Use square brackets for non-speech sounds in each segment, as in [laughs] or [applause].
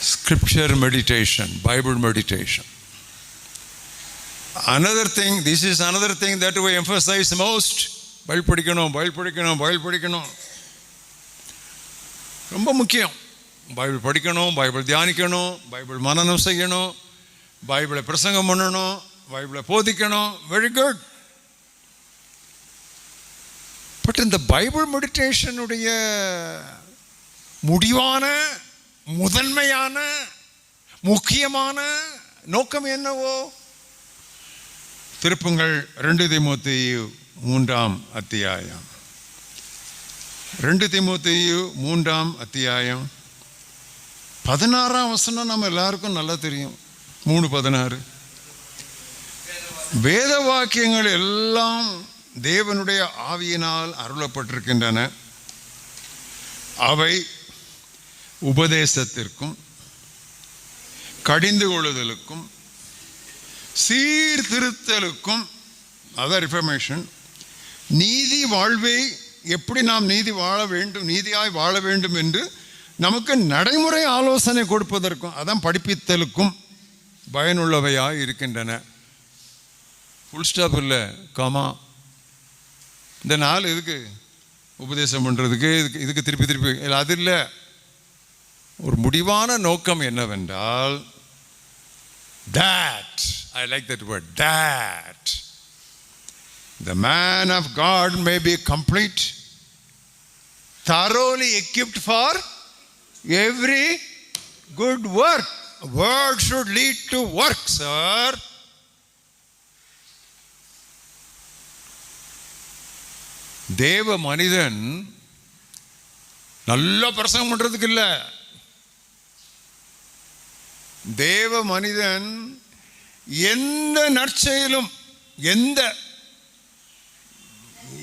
scripture meditation, Bible meditation. Another thing, this is another thing that we emphasize most. Bible படிக்கணும் பயில் படிக்கணும் பயில் படிக்கணும் ரொம்ப முக்கியம் பைபிள் படிக்கணும் பைபிள் தியானிக்கணும் பைபிள் மனநம் செய்யணும் பைபிளை பிரசங்கம் பண்ணணும் பைபிளை போதிக்கணும் வெரி குட் பட் இந்த பைபிள் மெடிடேஷனுடைய முடிவான முதன்மையான முக்கியமான நோக்கம் என்னவோ? திருப்புங்கள் ரெண்டு திமுத்தையு மூன்றாம் அத்தியாயம். ரெண்டு திமுத்தையு மூன்றாம் அத்தியாயம். பதினாறாம் வசனம் நம்ம எல்லாருக்கும் நல்லா தெரியும். மூணு பதினாறு. வேத வாக்கியங்கள் எல்லாம் தேவனுடைய ஆவியினால் அருளப்பட்டிருக்கின்றன. அவை உபதேசத்திற்கும் கடிந்து கொள்ளுதலுக்கும் சீர்திருத்தலுக்கும் அதான் ரிஃபர்மேஷன் நீதி வாழ்வை எப்படி நாம் நீதி வாழ வேண்டும் நீதியாய் வாழ வேண்டும் என்று நமக்கு நடைமுறை ஆலோசனை கொடுப்பதற்கும் அதான் படிப்பித்தலுக்கும் பயனுள்ளவையாக இருக்கின்றன. ஃபுல் ஸ்டாப் இல்லை காமா இந்த நாள் எதுக்கு? உபதேசம் பண்ணுறதுக்கு இதுக்கு இதுக்கு திருப்பி திருப்பி இல்லை அது இல்லை. ஒரு முடிவான நோக்கம் என்னவென்றால் that I like that word that the man of God may be complete thoroughly equipped for every good work word should lead to work sir தேவ மனிதன் நல்ல பிரசங்கம் பண்றதுக்கு இல்லை தேவ மனிதன் எந்த நற்செயலும் எந்த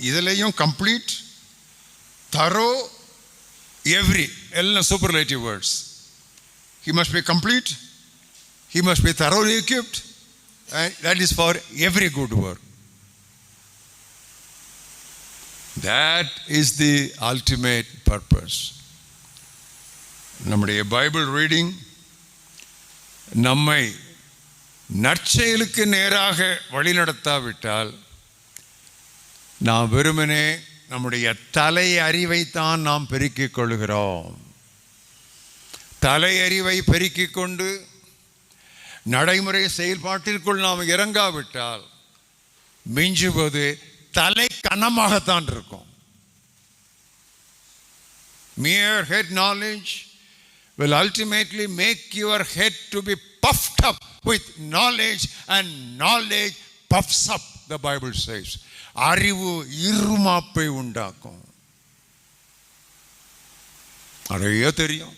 இதுலையும் கம்ப்ளீட் தரோ எவ்ரி எல்லாம் superlative words he must be complete he must be thoroughly equipped and that is for every good work. That is the ultimate purpose. நம்முடைய பைபிள் ரீடிங் நம்மை நற்செயலுக்கு நேராக வழிநடத்தாவிட்டால் நாம் வெறுமனே நம்முடைய தலை அறிவைத்தான் நாம் பெருக்கிக் கொள்கிறோம். தலை அறிவை பெருக்கிக் கொண்டு நடைமுறை செயல்பாட்டிற்குள் நாம் இறங்காவிட்டால் மிஞ்சுவது தலை கனமாகத்தான் இருக்கும். Mere head knowledge will ultimately make your head to be puffed up with knowledge and knowledge puffs up the bible says. அறிவு இருமாப்பை உண்டாக்கும். நிறைய தெரியும்.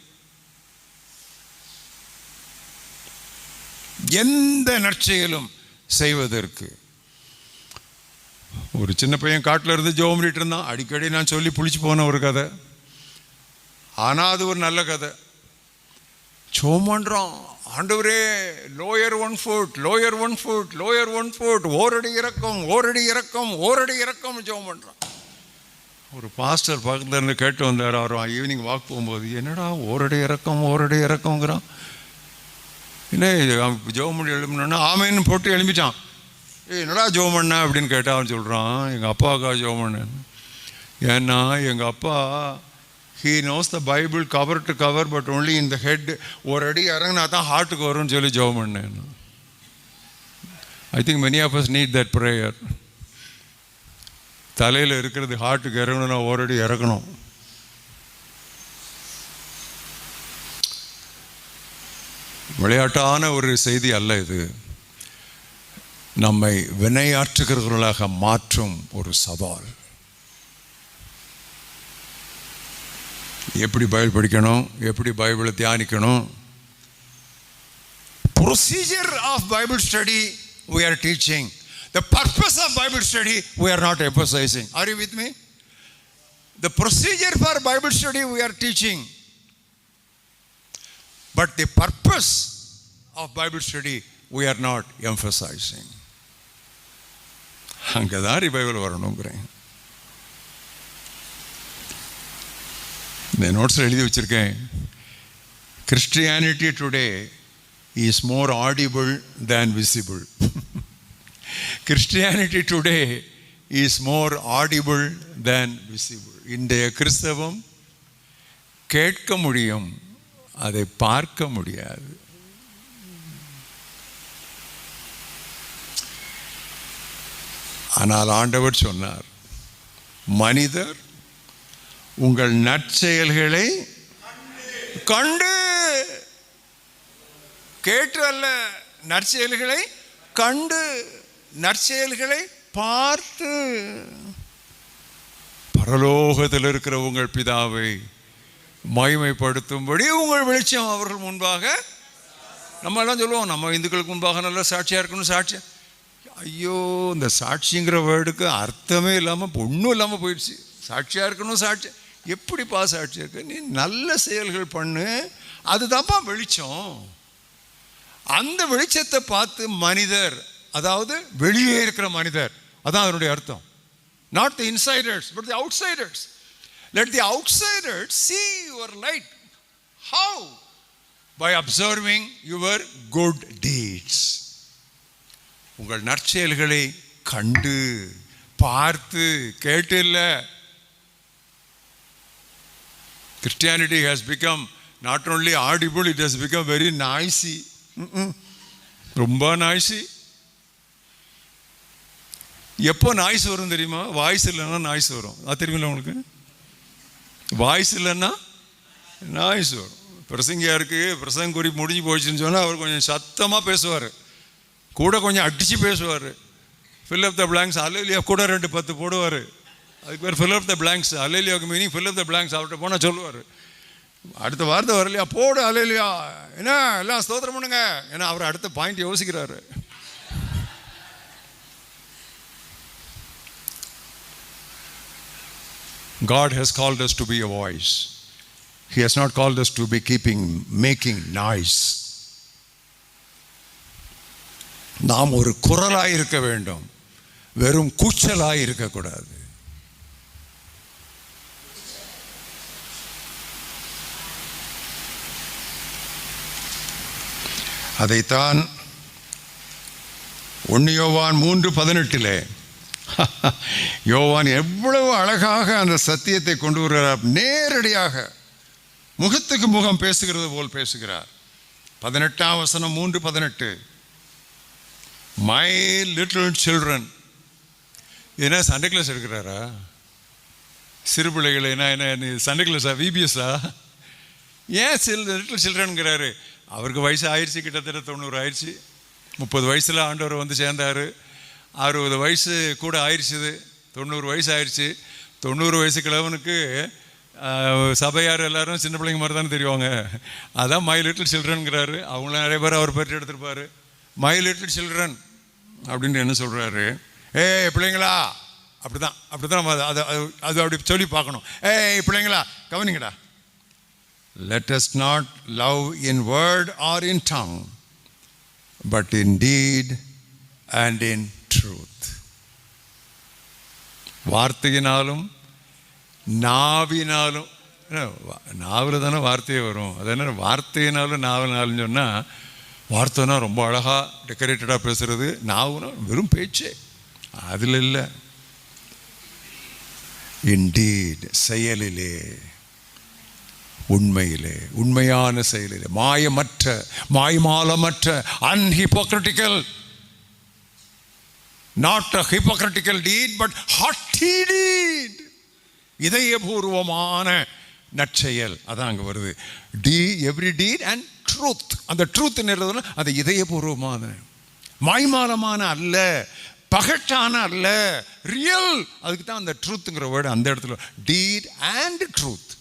எந்த நற்செயலும் செய்வதற்கு. ஒரு சின்ன பையன் காட்டில் இருந்து ஜோம் இருந்தான். அடிக்கடி நான் சொல்லி புளிச்சு போன ஒரு கதை. ஆனால் அது ஒரு நல்ல கதை. ஜோம் பண்ணுறோம் ஆண்டவரே lower one foot lower one foot lower one foot ஓரடி இறக்கம் ஓரடி இறக்கம் ஓரடி இறக்கம் ஜோம் பண்ணுறான் ஒரு பாஸ்டர் பக்கத்தில் இருந்து கேட்டு வந்தார் அவர் ஈவினிங் வாக் போகும்போது என்னடா ஓரடி இறக்கம் ஓரடி இறக்கங்கிறான் என்ன ஜோம் பண்ணி எழுப்பினோன்னா ஆமைன்னு போட்டு எழுப்பிட்டான் ஏய் என்னடா ஜோம் பண்ண அப்படின்னு கேட்டால் அவன் சொல்கிறான் எங்கள் அப்பாவுக்கா ஜோம் பண்ணேன் ஏன்னா எங்கள் அப்பா he knows the Bible cover to cover but only இந்த ஹெட் ஒரு அடி இறங்கினா தான் ஹார்ட்டுக்கு வரும்னு சொல்லி ஜோம் பண்ணேன் I think many of us need that prayer தலையில் இருக்கிறது ஹார்ட்டுக்கு இறங்கணும்னா ஒரு அடி இறக்கணும். விளையாட்டான ஒரு செய்தி அல்ல இது. நம்மை வினையாற்றுகிறவர்களாக மாற்றும் ஒரு சவால். எப்படி பைபிள் படிக்கணும் எப்படி பைபிளை தியானிக்கணும் procedure of Bible study we are teaching the purpose of Bible study we are not emphasizing are you with me the procedure for Bible study we are teaching but the purpose of Bible study we are not emphasizing அங்கே தான் revival வரணுங்கிறேன் இந்த நோட்ஸில் எழுதி வச்சுருக்கேன் Christianity today is more audible than visible Christianity today is more audible than visible இன்றைய கிறிஸ்தவம் கேட்க முடியும் அதை பார்க்க முடியாது ஆனால் ஆண்டவர் சொன்னார் மனிதர் உங்கள் நற்செயல்களை கண்டு கேட்டு அல்ல நற்செயல்களை கண்டு நற்செயல்களை பார்த்து. பரலோகத்தில் இருக்கிற உங்கள் பிதாவை மகிமைப்படுத்தும்படி உங்கள் வெளிச்சம் அவர்கள் முன்பாக நம்ம எல்லாம் சொல்லுவோம் நம்ம இந்துக்களுக்கு முன்பாக நல்ல சாட்சியாக இருக்கணும் சாட்சி. ஐயோ இந்த சாட்சிங்கிற வேர்டுக்கு அர்த்தமே இல்லாமல் ஒன்றும் இல்லாமல் போயிடுச்சு. சாட்சியாக இருக்கணும் சாட்சி. எப்படி பாஸ் ஆகிடுச்சிருக்கு நீ நல்ல செயல்கள் பண்ணு அதுதான்ப்பா வெளிச்சம். அந்த வெளிச்சத்தை பார்த்து மனிதர் அதாவது வெளியே இருக்கிற மனிதர் அதான் அதனுடைய அர்த்தம். Not the insiders but the outsiders let the outsiders see your light how by observing your good deeds உங்கள் நற்செயல்களை கண்டு பார்த்து கேட்டு இல்லை Christianity has become not only audible, it has become very noisy. Mm-mm. ரொம்ப நாய்ஸி எப்போ noise வரும் தெரியுமா? வாய்ஸ் இல்லைன்னா நாய்ஸ் வரும். அது தெரியுமில்ல உங்களுக்கு? வாய்ஸ் இல்லைன்னா நாய்ஸ் வரும். பிரசங்கியாருக்கு பிரசங்க குறி முடிஞ்சு போச்சுன்னு சொன்னால் அவர் கொஞ்சம் சத்தமாக பேசுவார். கூட கொஞ்சம் அடித்து பேசுவார். ஃபில் அப் த பிளாங்க்ஸ் அலையிலியா கூட ரெண்டு பத்து போடுவார். அதுக்கு பேர் fill up the blanks அலையிலியாவுக்கு meaning fill up the blanks அவர்கிட்ட போனால் சொல்லுவார். அடுத்த வார்த்தை வரலையா? போடு அலேலியா என்ன? எல்லாம் ஸ்தோத்திரம் பண்ணுங்க. ஏன்னா அவர் அடுத்த பாயிண்ட் யோசிக்கிறாரு. God has called us to be a voice. He has not called us to be keeping making noise. நாம் ஒரு குரலாய் இருக்க வேண்டும். வெறும் கூச்சலாய் இருக்கக்கூடாது. அதைத்தான் ஒன்று யோவான் மூன்று பதினெட்டிலே. [laughs] யோவான் எவ்வளவு அழகாக அந்த சத்தியத்தை கொண்டு வருகிறார். நேரடியாக முகத்துக்கு முகம் பேசுகிறது போல் பேசுகிறார். பதினெட்டாம் வசனம் மூன்று பதினெட்டு. மை லிட்டில் சில்ட்ரன் என்ன சண்டே கிளாஸ் எடுக்கிறாரா? சிறு பிள்ளைகள் என்ன என்ன சண்டே கிளாஸா விபிஎஸ்ஸா ஏன் சில் லிட்டில் சில்ட்ரனுங்கிறாரு அவருக்கு வயசு ஆயிடுச்சு கிட்டத்தட்ட தொண்ணூறு ஆயிடுச்சு. முப்பது வயசில் ஆண்டவர் வந்து சேர்ந்தார். அறுபது வயசு கூட ஆயிடுச்சுது. தொண்ணூறு வயசு ஆயிடுச்சு. தொண்ணூறு வயசு கிழவனுக்கு சபையார் எல்லாரும் சின்ன பிள்ளைங்க மாதிரி தானே தெரியுவாங்க அதான் மை லிட்டில் சில்ட்ரனுங்கிறாரு அவங்களும் நிறைய பேர் அவர் பெற்று எடுத்திருப்பார். மை லிட்டில் சில்ட்ரன் அப்படின்னு என்ன சொல்கிறாரு ஏ பிள்ளைங்களா? அப்படி தான் அப்படி தான் நம்ம அதை அது அப்படி சொல்லி பார்க்கணும். ஏய் பிள்ளைங்களா கவனிங்கடா. Let us not love in word or in tongue, but in deed and in truth. வார்த்தையினாலும் நாவினாலும் நாவில் தானே வார்த்தையே வரும். அது என்ன வார்த்தையினாலும் நாவினாலும் சொன்னால் வார்த்தைனா ரொம்ப அழகாக டெக்கரேட்டடாக பேசுகிறது நாவுனா வெறும் பேச்சே. அதில் இல்லை. இன்டீட் செயலிலே உண்மையிலே உண்மையான செயலிலே மாயமற்ற மாய்மாலமற்ற unhypocritical not a hypocritical deed but hearty deed இதயபூர்வமான நற்செயல். அதான் அங்கே வருது. டி எவ்ரி டீட் அண்ட் ட்ரூத் அந்த ட்ரூத் அது இதயபூர்வமான மாய்மாலமான அல்ல பகட்டான அல்ல ரியல் அதுக்கு தான் அந்த ட்ரூத்துங்கிற வேர்டு அந்த இடத்துல deed and truth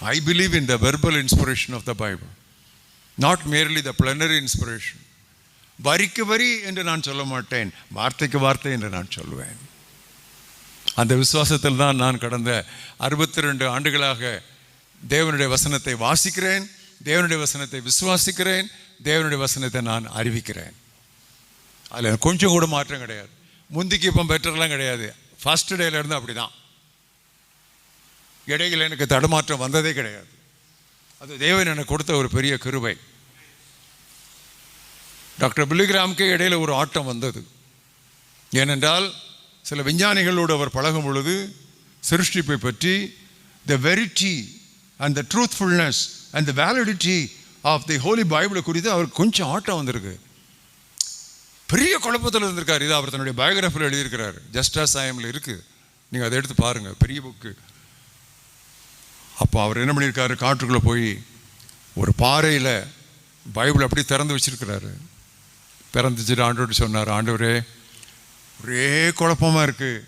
I believe in the verbal inspiration of the Bible, not merely the plenary inspiration. வரிக்கு வரி என்று நான் சொல்ல மாட்டேன் வார்த்தைக்கு வார்த்தை என்று நான் சொல்லுவேன் அந்த விசுவாசத்தில் தான் நான் கடந்த அறுபத்தி ரெண்டு ஆண்டுகளாக தேவனுடைய வசனத்தை வாசிக்கிறேன் தேவனுடைய வசனத்தை விசுவாசிக்கிறேன் தேவனுடைய வசனத்தை நான் அறிவிக்கிறேன். அதில் கொஞ்சம் கூட மாற்றம் கிடையாது. முந்திக்கு இப்போ பெட்டர்லாம் கிடையாது. ஃபஸ்ட் டேலேருந்து அப்படி தான் இடையில் எனக்கு தடுமாற்றம் வந்ததே கிடையாது. அது தேவன் எனக்கு கொடுத்த ஒரு பெரிய கிருபை. டாக்டர் பில்லிகிராமுக்கு இடையில ஒரு ஆட்டம் வந்தது. ஏனென்றால் சில விஞ்ஞானிகளோடு அவர் பழகும் பொழுது சிருஷ்டிப்பை பற்றி the verity and the truthfulness and the validity of the holy பைபிளை குறித்து அவருக்கு கொஞ்சம் ஆட்டம் வந்திருக்கு. பெரிய குழப்பத்தில் இருந்திருக்கார். இது அவர் தன்னுடைய பயோகிராஃபியில் எழுதியிருக்கிறார். ஜஸ்ட் ஆஸ் ஐஎம்ல இருக்குது நீங்கள் அதை எடுத்து பாருங்கள் பெரிய புக்கு அப்போ அவர் என்ன பண்ணியிருக்காரு? காட்டுக்குள்ளே போய் ஒரு பாறையில் பைபிள் அப்படி திறந்து வச்சிருக்கிறாரு. திறந்துச்சுட்டு ஆண்டோடு சொன்னார் ஆண்டவரே ஒரே குழப்பமாக இருக்குது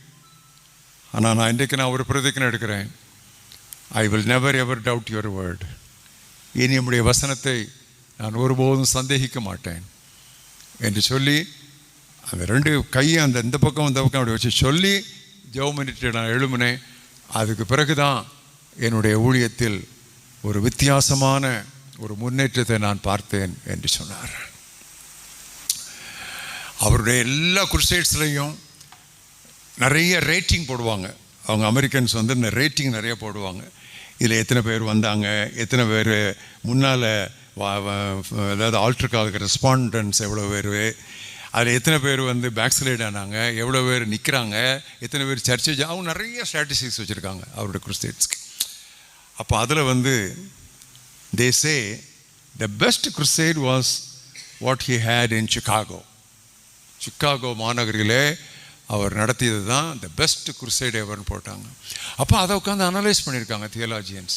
ஆனால் நான் இன்றைக்கு நான் ஒரு பிரதிக்கனை எடுக்கிறேன். I will never ever doubt your word இனி நம்முடைய வசனத்தை நான் ஒருபோதும் சந்தேகிக்க மாட்டேன். என்று சொல்லி அந்த ரெண்டு கையை அந்த இந்த பக்கம் இந்த பக்கம் அப்படி வச்சு சொல்லி ஜெபம் பண்ணிட்டு நான் எழுமினேன் அதுக்கு பிறகு தான் என்னுடைய ஊழியத்தில் ஒரு வித்தியாசமான ஒரு முன்னேற்றத்தை நான் பார்த்தேன் என்று சொன்னார். அவருடைய எல்லா குருசைட்ஸ்லையும் நிறைய ரேட்டிங் போடுவாங்க. அவங்க அமெரிக்கன்ஸ் வந்து இந்த ரேட்டிங் நிறைய போடுவாங்க. இதில் எத்தனை பேர் வந்தாங்க எத்தனை பேர் முன்னால் அதாவது ஆல்ட்ருக்காக ரெஸ்பாண்டன்ஸ் எவ்வளோ பேர் அதில் எத்தனை பேர் வந்து பேக்ஸ்லைட் ஆனாங்க எவ்வளோ பேர் நிற்கிறாங்க எத்தனை பேர் சர்ச்சை அவங்க நிறைய ஸ்ட்ராட்டஜிஸ் வச்சுருக்காங்க அவருடைய குருஸ்டேட்ஸ்க்கு அப்போ அதில் வந்து they say the best crusade was what he had in Chicago Chicago மாநகரிலே அவர் நடத்தியது தான் த பெஸ்ட் குருசைட் எவர்னு போட்டாங்க. அப்போ அதை உட்காந்து அனலைஸ் பண்ணியிருக்காங்க தியலாஜியன்ஸ்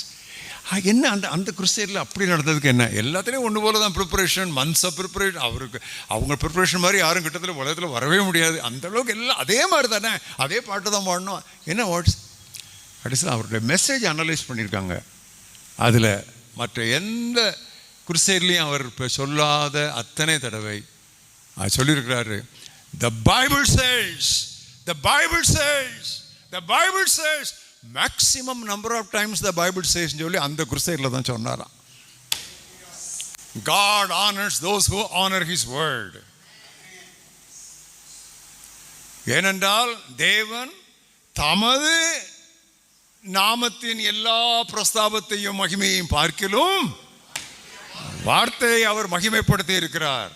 என்ன அந்த அந்த குருசைடில் அப்படி நடந்ததுக்கு என்ன? எல்லாத்துலேயும் ஒன்று போல தான் ப்ரிப்பரேஷன் மந்த்ஸ் ஆஃப் ப்ரிப்பரேஷன் அவருக்கு அவங்க ப்ரிப்பரேஷன் மாதிரி யாரும் கிட்டத்தில் உலகத்தில் வரவே முடியாது. அந்த அளவுக்கு எல்லாம் அதே மாதிரி தானே அதே பாட்டு தான் பாடணும். என்ன வாட்ஸ் கடைசியில் அவருடைய மெசேஜ் அனலைஸ் பண்ணியிருக்காங்க அதில் மற்ற எந்த குருசைட்லேயும் அவர் இப்போ சொல்லாத அத்தனை தடவை அது சொல்லியிருக்கிறாரு. The Bible says the Bible says the Bible says maximum number of times the Bible சேஸ்ன்னு சொல்லி அந்த குருசேரில் தான் சொன்னாராம். God honours those who honour his word ஏனென்றால் தேவன் தமது நாமத்தின் எல்லா பிரஸ்தாபத்தையும் மகிமையும் பார்க்கிலும் வார்த்தையை அவர் மகிமைப்படுத்தி இருக்கிறார்.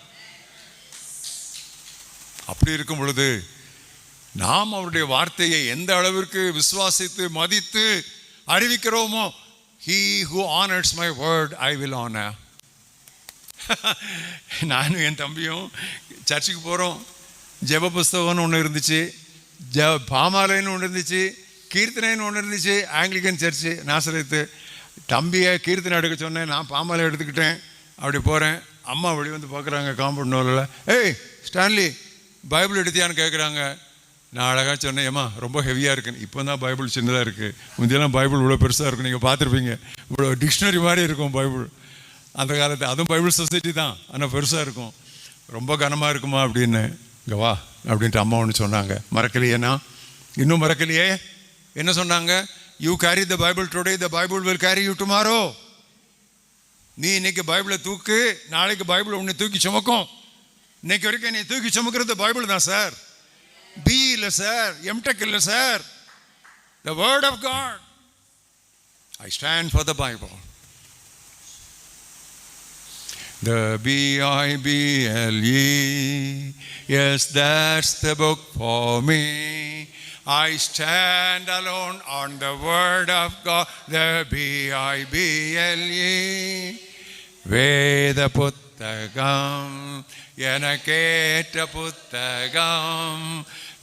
அப்படி இருக்கும் பொழுது நாம் அவருடைய வார்த்தையை எந்த அளவிற்கு விசுவாசித்து மதித்து அறிவிக்கிறோமோ he who honours my word I will honour நானும் என் தம்பியும் சர்ச்சுக்கு போகிறோம் ஜெப புஸ்தகம்னு ஒன்று இருந்துச்சு. ஜ பாமாலைன்னு ஒன்று இருந்துச்சு. கீர்த்தனைன்னு ஒன்று இருந்துச்சு ஆங்கிலிக்கன் சர்ச்சு நாசரத்து. தம்பியை கீர்த்தனை எடுக்க சொன்னேன் நான் பாமாலை எடுத்துக்கிட்டேன். அப்படி போகிறேன் அம்மா வெளியே வந்து பார்க்குறாங்க காம்பவுண்ட் நோலில். ஏய் ஸ்டான்லி பைபிள் எடுத்தியான்னு கேட்குறாங்க நான் அழகாக சொன்னேன் ஏம்மா ரொம்ப ஹெவியாக இருக்குன்னு. இப்போ தான் பைபிள் சின்னதாக இருக்குது முந்தையெல்லாம் பைபிள் இவ்வளோ பெருசாக இருக்கும் நீங்கள் பார்த்துருப்பீங்க. இவ்வளோ டிக்ஷனரி மாதிரி இருக்கும் பைபிள். அந்த காலத்தில் அதுவும் பைபிள் சொசைட்டி தான். ஆனால் பெருசாக இருக்கும். ரொம்ப கனமாக இருக்குமா? அப்படின்னு இங்கே வா அப்படின்ட்டு அம்மா ஒன்று சொன்னாங்க. மறக்கலையேண்ணா? இன்னும் மறக்கலையே. என்ன சொன்னாங்க? You carry the Bible today the Bible will carry you tomorrow நீ இன்னைக்கு பைபிளை தூக்கு நாளைக்கு பைபிள் உன்னை தூக்கி சுமக்கும். இன்னைக்கு வரைக்கும் நீ தூக்கி சுமக்கிறது பைபிள் தான் சார். பி இல்லை சார். எம்டெக் இல்லை sir. The word of God I stand for the Bible The B I B L E, yes, that's the book for me. I stand alone on the word of God, the B I B L E. வேத புத்தகம் எனக்கேற்ற புத்தகம்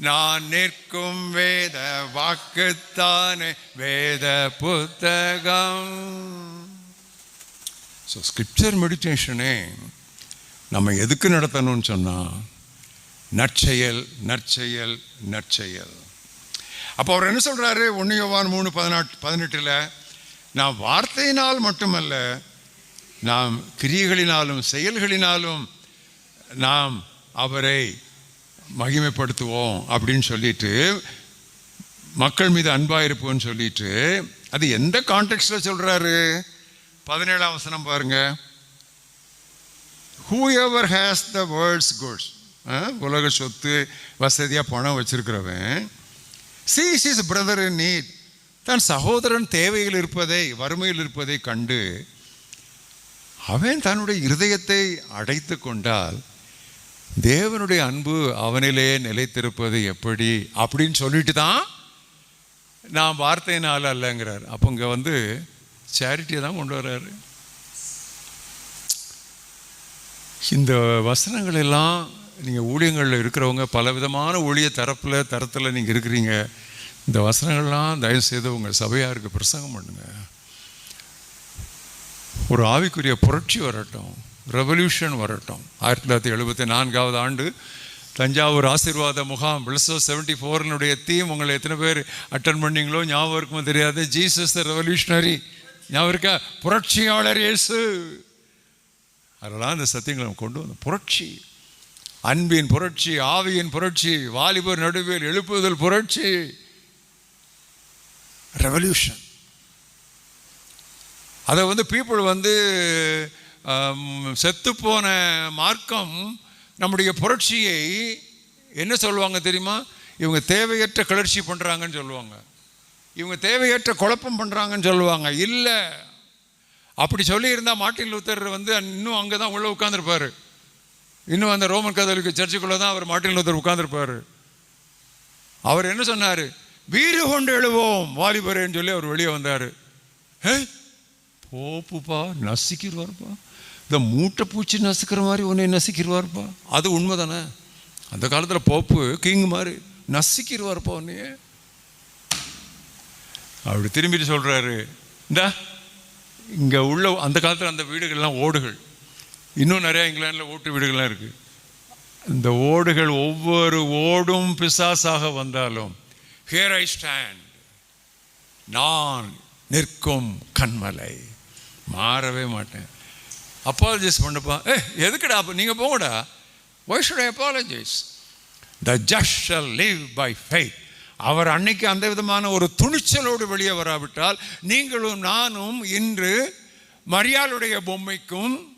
நான் நிற்கும் வேத வாக்குத்தானே வேத புத்தகம் so scripture மெடிடேஷனே நம்ம எதுக்கு நடத்தணும்னு சொன்னால் நற்செயல் நற்செயல் நற்செயல் அப்போ அவர் என்ன சொல்கிறாரு ஒன்று யோவான் மூணு பதினாட் பதினெட்டில் நான் வார்த்தையினால் மட்டுமல்ல நாம் கிரியைகளினாலும் செயல்களினாலும் நாம் அவரை மகிமைப்படுத்துவோம் அப்படின்னு சொல்லிட்டு மக்கள் மீது அன்பாக இருப்போம்னு சொல்லிட்டு அது எந்த கான்டெக்ட்ல சொல்கிறாரு பதினேழாம் வசனம் பாருங்க. Whoever has the world's goods உலக சொத்து வசதியாக பணம் வச்சுருக்கிறவன் sees his brother in need தன் சகோதரன் தேவையில் இருப்பதை வறுமையில் இருப்பதை கண்டு அவன் தன்னுடைய இருதயத்தை அடைத்து கொண்டால் தேவனுடைய அன்பு அவனிலே நிலைத்திருப்பது எப்படி? அப்படின்னு சொல்லிட்டு தான் நான் வார்த்தையினால் அல்லங்கிறார். அப்போ இங்கே வந்து சேரிட்டியை தான் கொண்டு வர்றாரு. இந்த வசனங்கள் எல்லாம் நீங்கள் ஊழியங்களில் இருக்கிறவங்க பலவிதமான ஊழிய தரப்பில் தரத்தில் நீங்கள் இருக்கிறீங்க. இந்த வசனங்கள்லாம் தயவுசெய்து உங்கள் சபையாருக்கு பிரசங்கம் பண்ணுங்க. ஒரு ஆவிக்குரிய புரட்சி வரட்டும் ரெவல்யூஷன் வரட்டும். ஆயிரத்தி தொள்ளாயிரத்தி எழுபத்தி நான்காவது ஆண்டு தஞ்சாவூர் ஆசீர்வாத முகாம் பிளஸோ செவன்டி ஃபோர்னுடைய தீம் உங்களை எத்தனை பேர் அட்டன் பண்ணீங்களோ ஞாபகம் இருக்குமோ தெரியாது. ஜீசஸ் த ரெவல்யூஷனரி ஞாபகம் இருக்கா? புரட்சியாளர் இயேசு. அதெல்லாம் அந்த சத்தியங்களை கொண்டு வந்தோம். புரட்சி. அன்பின் புரட்சி ஆவியின் புரட்சி வாலிபர் நடுவில் எழுப்புதல் புரட்சி. ரெவல்யூஷன் அதை வந்து பீப்புள் வந்து செத்துப்போன மார்க்கம் நம்முடைய புரட்சியை என்ன சொல்லுவாங்க தெரியுமா? இவங்க தேவையற்ற கிளர்ச்சி பண்ணுறாங்கன்னு சொல்லுவாங்க. இவங்க தேவையற்ற குழப்பம் பண்ணுறாங்கன்னு சொல்லுவாங்க. இல்லை. அப்படி சொல்லியிருந்தால் மார்ட்டின் லூத்தர் வந்து இன்னும் அங்கே தான் உள்ளே உட்காந்துருப்பார் இன்னும் அந்த ரோமன் கதலுக்கு சர்ச்சுக்குள்ளே தான் அவர் மார்ட்டின் லூத்தர் உட்காந்துருப்பார் அவர் என்ன சொன்னார்? வீடு கொண்டு எழுவோம் வாலிபரேன்னு சொல்லி அவர் வெளியே வந்தார். ஹே போப்புப்பா நசிக்கிடுவார்ப்பா இந்த மூட்டை பூச்சி நசுக்கிற மாதிரி உன்னை நசிக்கிடுவார்ப்பா அது உண்மை தானே அந்த காலத்தில் போப்பு கிங் மாதிரி நசுக்கிடுவார்ப்பா உன்னையே. அப்படி திரும்பிட்டு சொல்கிறாரு இந்தா இங்கே உள்ள அந்த காலத்தில் அந்த வீடுகள்லாம் ஓடுகள். இன்னும் நிறையா இங்கிலாண்டில் ஓட்டு வீடுகள்லாம் இருக்குது இந்த ஓடுகள் ஒவ்வொரு ஓடும் பிசாசாக வந்தாலும் ஹியர் ஐ ஸ்டாண்ட் நான் நிற்கும் கண்மலை. மாறவே மாட்டேன். அப்பாலஜைஸ் பண்ணப்பா. ஏ எதுக்குடா அப்போ? நீங்கள் போங்கடா. Why should I apologize the just shall live by faith அவர் அன்னைக்கு அந்த விதமான ஒரு துணிச்சலோடு வெளியே வராவிட்டால் நீங்களும் நானும் இன்று மரியாளுடைய பொம்மைக்கும்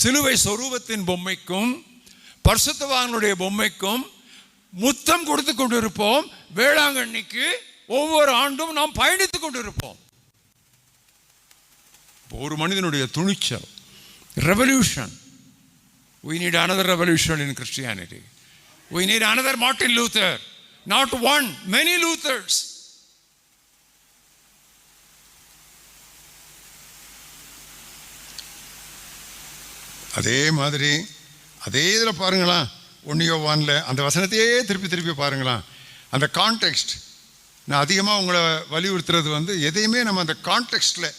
சிலுவை சொரூபத்தின் பொம்மைக்கும் பரிசுத்தவானுடைய பொம்மைக்கும் முத்தம் கொடுத்து கொண்டிருப்போம். வேளாங்கண்ணிக்கு ஒவ்வொரு ஆண்டும் நாம் பயணித்துக் கொண்டிருப்போம். ஒரு மனிதனுடைய துணிச்சல் revolution we need another revolution in Christianity we need another Martin Luther not one many Luthers அதே மாதிரி அதே இதில் பாருங்களா ஒன்னியோ வானில் அந்த வசனத்தையே திருப்பி திருப்பி பாருங்களேன். அந்த கான்டெக்ஸ்ட் நான் அதிகமாக உங்களை வலியுறுத்துறது வந்து எதையுமே நம்ம அந்த கான்டெக்ஸ்டில்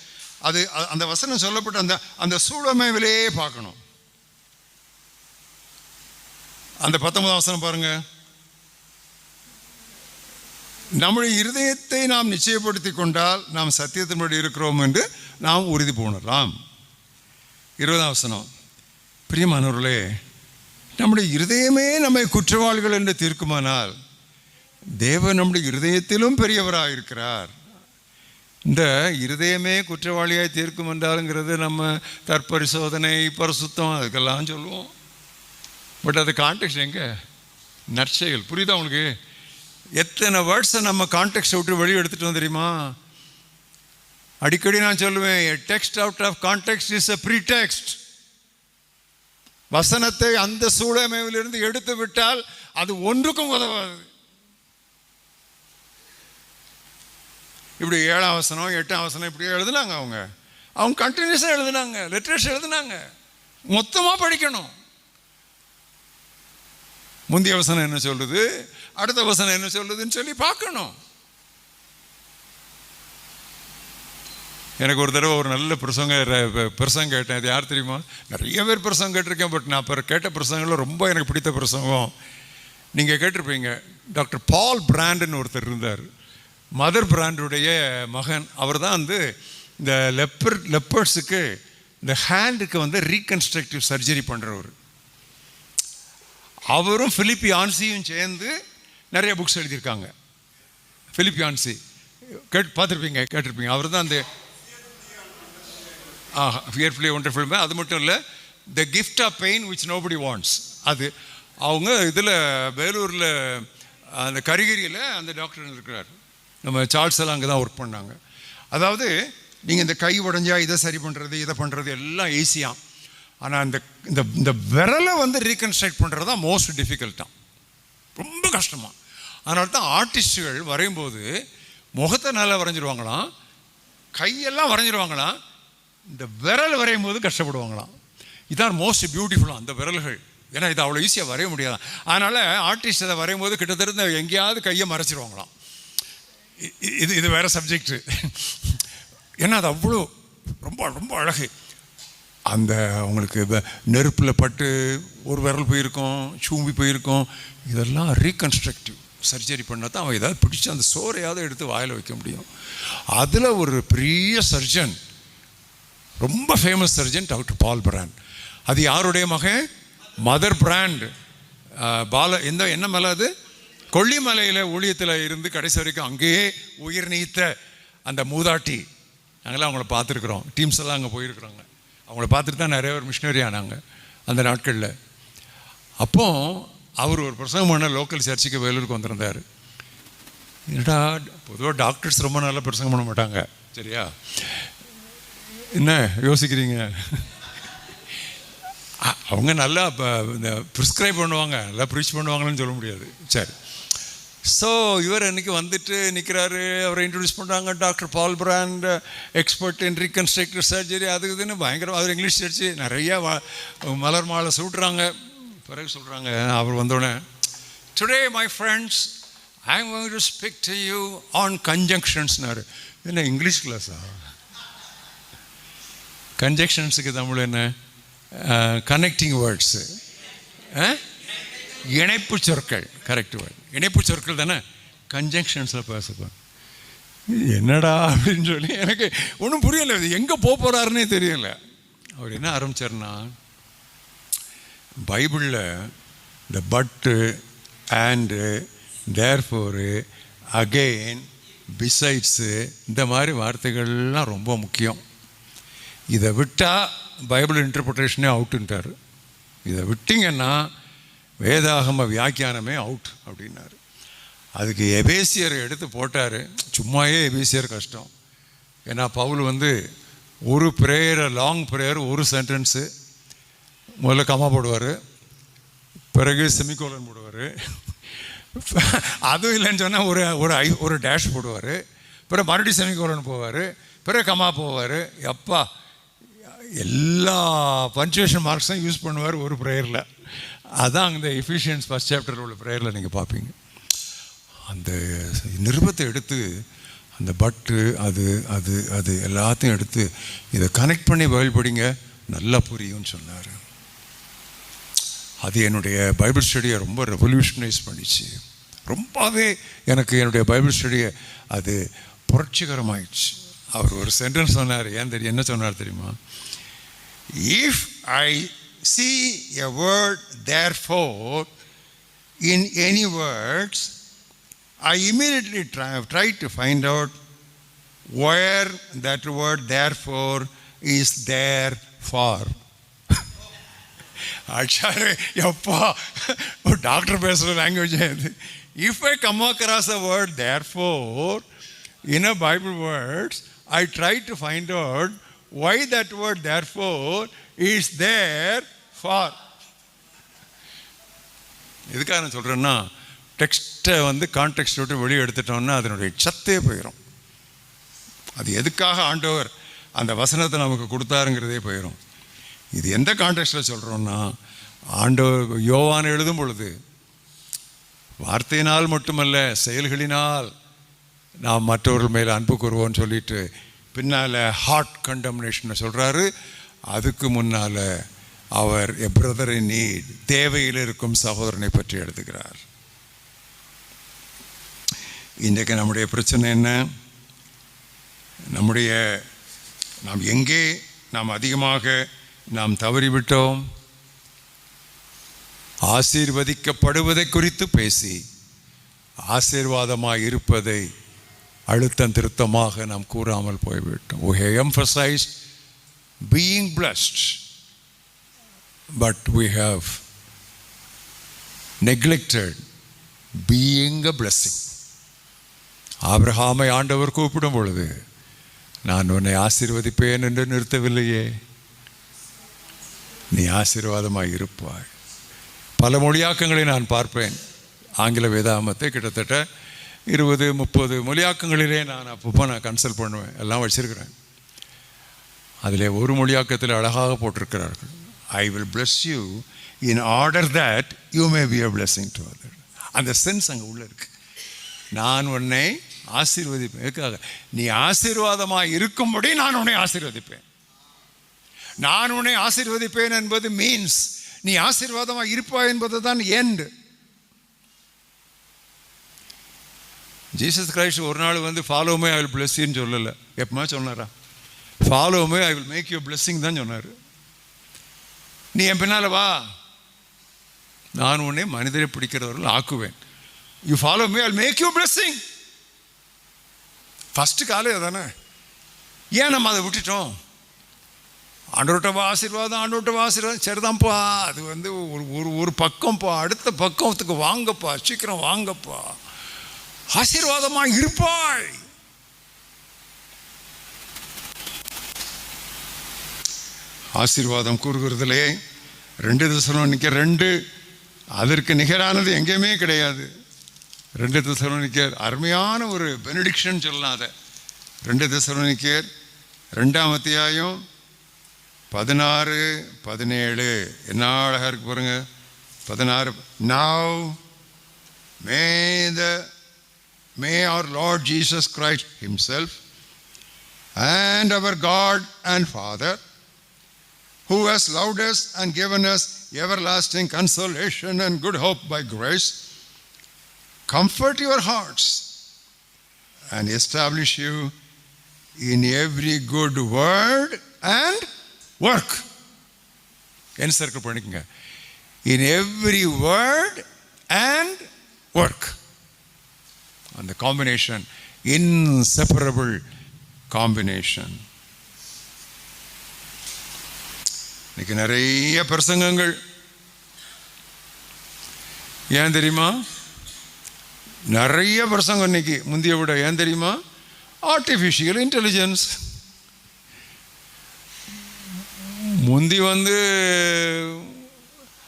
அது அந்த வசனம் சொல்லப்பட்ட அந்த அந்த சூழமைவிலேயே பார்க்கணும். அந்த பத்தொன்பதாம் வசனம் பாருங்க. நம்முடைய இருதயத்தை நாம் நிச்சயப்படுத்தி கொண்டால் நாம் சத்தியத்தின்படி இருக்கிறோம் என்று நாம் உறுதி பூணலாம் இருபதாம் வசனம். பிரியமானவர்களே நம்முடைய இருதயமே நம்மை குற்றவாளிகள் என்று தீர்க்குமானால் தேவன் நம்முடைய இருதயத்திலும் பெரியவராக இருக்கிறார் இந்த இருதயமே குற்றவாளியாக தீர்க்கும் என்றாலுங்கிறது நம்ம தற்பரிசோதனை பரிசுத்தம் அதுக்கெல்லாம் சொல்லுவோம். பட் அது கான்டெக்ட் எங்கே? நற்செயல். புரியுதா உங்களுக்கு? எத்தனை வேர்ட்ஸை நம்ம கான்டெக்ட் விட்டு வெளியே எடுத்துகிட்டு வந்தோம் தெரியுமா? அடிக்கடி நான் சொல்லுவேன் text out of context is a pretext வசனத்தை அந்த சூழமைவிலிருந்து எடுத்து விட்டால் அது ஒன்றுக்கும் உதவாது. இப்படி ஏழாம் வசனம் எட்டாம் வசனம் இப்படி எழுதுனாங்க அவங்க. அவங்க கண்டினியூஸாக எழுதுனாங்க லிட்ரேச்சர் எழுதுனாங்க. மொத்தமாக படிக்கணும். முந்தைய வசனம் என்ன சொல்லுது? அடுத்த வசனம் என்ன சொல்லுதுன்னு சொல்லி பார்க்கணும். எனக்கு ஒரு தடவை ஒரு நல்ல பிரசங்க பிரசங்க பிரசங்கம் கேட்டேன். அது யார் தெரியுமா? நிறைய பேர் பிரசங்கம் கேட்டிருக்கேன் பட் நான் இப்போ கேட்ட பிரசங்கங்களில் ரொம்ப எனக்கு பிடித்த பிரசங்கம். நீங்கள் கேட்டிருப்பீங்க டாக்டர் பால் பிராண்டுன்னு ஒருத்தர் இருந்தார். மதர் பிராண்டுடைய மகன் அவர் தான் வந்து இந்த லெப்பர் லெப்பர்ஸுக்கு இந்த ஹேண்டுக்கு வந்து ரீகன்ஸ்ட்ரக்டிவ் சர்ஜரி பண்ணுறவர் அவரும் ஃபிலிப்பியான்சியும் சேர்ந்து நிறைய புக்ஸ் எழுதியிருக்காங்க. பிலிப்பி ஆன்சி கேட் பார்த்துருப்பீங்க கேட்டிருப்பீங்க. அவர் தான் அந்த ஃபியர்ஃபுல்லி ஒண்டர்ஃபுல் அது மட்டும் இல்லை the gift of pain which nobody wants அது அவங்க இதில் வேலூரில் அந்த கரிகிரியில் அந்த டாக்டர் இருக்கிறார் நம்ம சார்ல்ஸ் எல்லாம் அங்கே தான் ஒர்க் பண்ணாங்க. அதாவது நீங்கள் இந்த கை உடஞ்சா இதை சரி பண்ணுறது இதை பண்ணுறது எல்லாம் ஈஸியாக ஆனால் இந்த இந்த இந்த விரலை வந்து ரீகன்ஸ்ட்ரக்ட் பண்ணுறது தான் மோஸ்ட் டிஃபிகல்ட்டாக ரொம்ப கஷ்டமாக அதனால தான் ஆர்டிஸ்ட்டுகள் வரையும்போது முகத்தை நல்லா வரைஞ்சிருவாங்களாம் கையெல்லாம் வரைஞ்சிருவாங்களாம் இந்த விரல் வரையும் போது கஷ்டப்படுவாங்களாம். இதான் மோஸ்ட் பியூட்டிஃபுல்லாக அந்த விரல்கள். ஏன்னா இது அவ்வளோ ஈஸியாக வரைய முடியாது. அதனால் ஆர்டிஸ்ட் அதை வரையும் போது கிட்டத்தட்ட எங்கேயாவது கையை மறைச்சிருவாங்களாம். இது இது வேறு சப்ஜெக்ட்டு ஏன்னா அது அவ்வளோ ரொம்ப ரொம்ப அழகு. அந்த அவங்களுக்கு நெருப்பில் பட்டு ஒரு விரல் போயிருக்கோம் சூம்பி போயிருக்கோம் இதெல்லாம் ரீகன்ஸ்ட்ரக்டிவ் சர்ஜரி பண்ணால் தான் அவன் ஏதாவது பிடிச்சி அந்த சோறையாவது எடுத்து வாயில் வைக்க முடியும். அதில் ஒரு பெரிய சர்ஜன் ரொம்ப famous surgeon doctor Paul Brand அது யாருடைய மகன்? மதர் பிராண்ட் பால எந்த என்ன மலை அது? கொல்லிமலையில் ஊழியத்தில் இருந்து கடைசி வரைக்கும் அங்கேயே உயிர் நீத்த அந்த மூதாட்டி. நாங்களாம் அவங்கள பார்த்துருக்குறோம். டீம்ஸ் எல்லாம் அங்கே போயிருக்கிறாங்க. அவங்கள பார்த்துட்டு தான் நிறைய பேர் மிஷினரி ஆனாங்க அந்த நாட்களில். அப்போ அவர் ஒரு பிரசங்கம் பண்ண லோக்கல் சர்ச்சுக்கு வேலூருக்கு வந்திருந்தார். என்னடா பொதுவாக டாக்டர்ஸ் ரொம்ப நல்லா பிரசங்கம் பண்ண மாட்டாங்க. சரியா? என்ன யோசிக்கிறீங்க? அவங்க நல்லா இப்போ இந்த ப்ரிஸ்கிரைப் பண்ணுவாங்க. நல்லா ப்ரீச் பண்ணுவாங்கன்னு சொல்ல முடியாது. சரி. ஸோ இவர் அன்னைக்கு வந்துட்டு நிற்கிறாரு அவரை இன்ட்ரடியூஸ் பண்ணுறாங்க doctor Paul Brand expert in reconstructive surgery அது இதுன்னு பயங்கரமாக அவர் இங்கிலீஷ் சர்ச்சு நிறையா மலர் மாலை சூட்டுறாங்க. பிறகு சொல்கிறாங்க அவர் வந்தோடனே today my friends I am going to speak to you on கன்ஜங்ஷன்ஸ்னாரு என்ன இங்கிலீஷ் கிளாஸா கன்ஜெக்ஷன்ஸுக்கு தமிழ் என்ன? கனெக்டிங் வேர்ட்ஸு இணைப்பு சொற்கள். கரெக்ட் வேர்ட் இணைப்பு சொற்கள் தானே? கன்ஜங்ஷன்ஸில் பேசுவேன் என்னடா அப்படின்னு சொல்லி எனக்கு ஒன்றும் புரியலை. இது எங்கே போக போகிறாருன்னே தெரியல. அவர் என்ன ஆரம்பித்தார்னா பைபிளில் இந்த பட்டு அண்டு தேர்ஃபோரு அகெயின் பிசைட்ஸு இந்த மாதிரி வார்த்தைகள்லாம் ரொம்ப முக்கியம். இதை விட்டால் பைபிள் இன்டர்பிரிட்டேஷனே அவுட்டுன்ட்டார் இதை விட்டிங்கன்னா வேதாகம வியாக்கியானமே அவுட் அப்படின்னாரு. அதுக்கு எபேசியர் எடுத்து போட்டார். சும்மாயே எபேசியர் கஷ்டம். ஏன்னா பவுல் வந்து ஒரு ப்ரேயரை லாங் ப்ரேயர் ஒரு சென்டென்ஸு முதல்ல கமா போடுவார். பிறகு செமிகோலன் போடுவார். அதுவும் இல்லைன்னு சொன்னால் ஒரு ஒரு ஐ ஒரு டேஷ் போடுவார். பிறகு மறுபடியும் செமிகோலன் போவார். பிறகு கம்மா போவார். எப்பா எல்லா பஞ்சுவேஷன் மார்க்ஸும் யூஸ் பண்ணுவார் ஒரு ப்ரேயரில் அதான் அந்த எஃபிஷியன்ஸ் ஃபஸ்ட் சாப்டர் உள்ள ப்ரேயரில் நீங்கள் பார்ப்பீங்க. அந்த நிருபத்தை எடுத்து அந்த பட்டு அது அது அது எல்லாத்தையும் எடுத்து இதை கனெக்ட் பண்ணி பயல்படிங்க நல்லா புரியும்னு சொன்னார். அது என்னுடைய பைபிள் ஸ்டடியை ரொம்ப ரெவல்யூஷனைஸ் பண்ணிச்சு. ரொம்பவே எனக்கு என்னுடைய பைபிள் ஸ்டடியை அது புரட்சிகரமாயிடுச்சு. அவர் ஒரு சென்டென்ஸ் சொன்னார் ஏன் தெரியும் என்ன சொன்னார் தெரியுமா? If I see a word therefore in any words, I immediately try, try to find out where that word therefore is there for. [laughs] ಆಚಾರ್ಯ ಯಪ್ಪ If I come across a word, therefore, in a Bible words, I try to find I try Why that word that is therefore is therefore எதுக்காக நான் சொல்கிறேன்னா டெக்ஸ்ட்டை வந்து contact விட்டு வெளியே எடுத்துட்டோம்னா அதனுடைய சத்தே போயிடும் அது எதுக்காக ஆண்டவர் அந்த வசனத்தை நமக்கு கொடுத்தாருங்கிறதே போயிடும் இது எந்த கான்டெக்ட்டில் சொல்கிறோன்னா ஆண்டவர் யோவான் எழுதும் பொழுது வார்த்தையினால் மட்டுமல்ல செயல்களினால் நாம் மற்றவர்கள் மேலே அன்பு கூறுவோம்னு சொல்லிட்டு பின்னால் ஹார்ட் கண்டம்னேஷன் சொல்கிறாரு அதுக்கு முன்னால் அவர் எ பிரதர் இன் நீட் தேவையில் இருக்கும் சகோதரனை பற்றி எழுதுகிறார். இன்றைக்கு நம்முடைய பிரச்சனை என்ன? நம்முடைய நாம் எங்கே நாம் அதிகமாக நாம் தவறிவிட்டோம்? ஆசீர்வதிக்கப்படுவதை குறித்து பேசி ஆசீர்வாதமாக இருப்பதை அழுத்தம் திருத்தமாக நாம் கூறாமல் போய்விட்டோம். We have emphasize being blessed but we have neglected being a blessing ஆபிரஹாமை ஆண்டவர் கூப்பிடும் பொழுது நான் உன்னை ஆசீர்வதிப்பேன் என்று நிறுத்தவில்லையே. நீ ஆசீர்வாதமாக இருப்பாய். பல மொழியாக்கங்களை நான் பார்ப்பேன். ஆங்கில வேதாமத்தை கிட்டத்தட்ட இருபது முப்பது மொழியாக்கங்களிலே நான் அப்பப்போ நான் கன்சல்ட் பண்ணுவேன். எல்லாம் வச்சிருக்கிறேன். அதில் ஒரு மொழியாக்கத்தில் அழகாக போட்டிருக்கிறார்கள். I will bless you in order that you may be a blessing to other அந்த சென்ஸ் அங்கே உள்ளே இருக்குது நான் உன்னை ஆசீர்வதிப்பேன். எதுக்காக? நீ ஆசீர்வாதமாக இருக்கும்படி நான் உன்னை ஆசீர்வதிப்பேன். நான் உன்னை ஆசீர்வதிப்பேன் என்பது மீன்ஸ் நீ ஆசீர்வாதமாக இருப்பாய் என்பது தான் எண்டு ஜீசஸ் கிரைஸ்ட் ஒரு நாள் வந்து ஃபாலோமே ஐ வில் பிளெஸ்ஸின்னு சொல்லலை. எப்பமா சொன்னாரா? Follow me I will make you blessing தான் சொன்னார். நீ என் பின்னால் வா. நான் உன்னை மனிதரை பிடிக்கிறவர்கள் ஆக்குவேன். You follow me I make you blessing first காலம் தானே ஏன் நம்ம அதை விட்டுட்டோம்? ஆண்டோட்ட ஆசீர்வாதம் ஆண்டோட்ட ஆசீர்வாதம். சரிதான்ப்பா. அது வந்து ஒரு ஒரு ஒரு பக்கம்ப்பா. அடுத்த பக்கத்துக்கு வாங்கப்பா. சீக்கிரம் வாங்கப்பா. ஆசீர்வாதமாக இருப்பாய். ஆசீர்வாதம் கூறுகிறதுலே ரெண்டு திசைக்கு ரெண்டு அதற்கு நிகரானது எங்கேயுமே கிடையாது. ரெண்டு திசைக்கர் அருமையான ஒரு பெனடிக்ஷன் சொல்லலாம் அதை. ரெண்டு திசைக்கர் ரெண்டாம் அத்தியாயம் பதினாறு பதினேழு. என்ன அழகாக இருக்கு பாருங்க. பதினாறு. Now may the May our Lord Jesus Christ himself and our God and Father, who has loved us and given us everlasting consolation and good hope by grace, comfort your hearts and establish you in every good word and work. என்ன circle பண்ணிக்கங்க in every word and work அந்த combination inseparable combination இன்னைக்கு நிறைய பிரசங்கங்கள். ஏன் தெரியுமா? நிறைய பிரசங்கம் இன்னைக்கு முந்தைய விட ஏன் தெரியுமா? ஆர்டிஃபிஷியல் இன்டெலிஜென்ஸ் முந்தி வந்து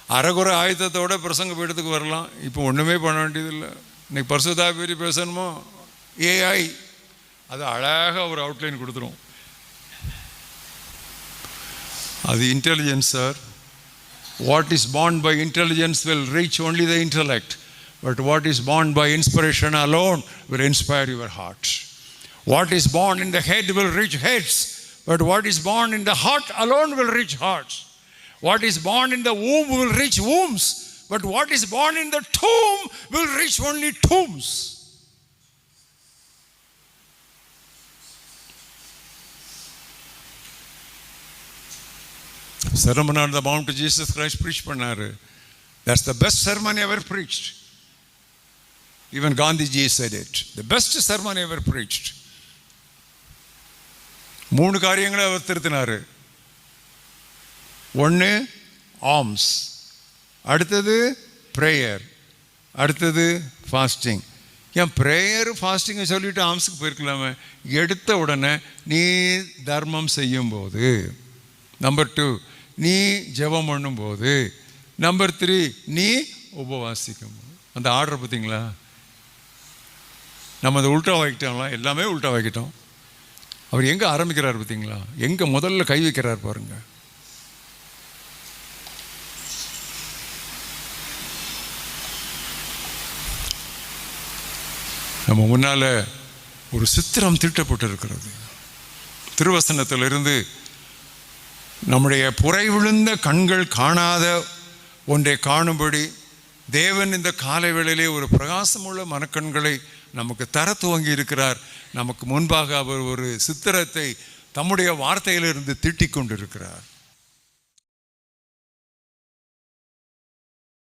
அரைகுறை ஆயுதத்தோட பிரசங்க பீடத்துக்கு வரலாம். இப்போ ஒன்றுமே பண்ண வேண்டியதில்லை. இன்னைக்கு பரிசுதா பேரி பேசணுமோ? ஏஐ அது அழகாக ஒரு அவுட்லைன் கொடுத்துரும். அது intelligence sir what is bound by intelligence will reach only the intellect but what is bound by inspiration alone will inspire your heart what is bound in the head will reach heads but what is bound in the heart alone will reach hearts what is bound in the womb will reach wombs. But what is bound in the tomb will reach only tombs sermon on the mount Jesus Christ preached பண்ணாரு that's the best sermon ever preached even Gandhiji said it the best sermon ever preached மூணு காரியங்களை அவர் திருத்தினாரு ஒன்று arms அடுத்தது prayer அடுத்தது fasting ஏன் prayer ஃபாஸ்டிங்கை சொல்லிவிட்டு ஆம்ஸுக்கு போயிருக்கலாமே? எடுத்த உடனே நீ தர்மம் செய்யும்போது நம்பர் டூ நீ ஜெபம் பண்ணும்போது நம்பர் த்ரீ நீ உபவாசிக்கும் அந்த ஆர்டர் பார்த்தீங்களா? நம்ம அதை உல்ட்டா வாங்கிட்டோம்ல எல்லாமே உல்ட்டா வாங்கிட்டோம் அவர் எங்கே ஆரம்பிக்கிறார் பார்த்தீங்களா? எங்கே முதல்ல கை வைக்கிறார் பாருங்கள் நம்ம முன்னால் ஒரு சித்திரம் தீட்டப்பட்டு இருக்கிறது திருவசனத்திலிருந்து நம்முடைய புரை விழுந்த கண்கள் காணாத ஒன்றை காணும்படி தேவன் இந்த காலை வேளையிலே ஒரு பிரகாசமுள்ள மனக்கண்களை நமக்கு தர துவங்கி இருக்கிறார் நமக்கு முன்பாக அவர் ஒரு சித்திரத்தை தம்முடைய வார்த்தையிலிருந்து தீட்டிக் கொண்டிருக்கிறார்.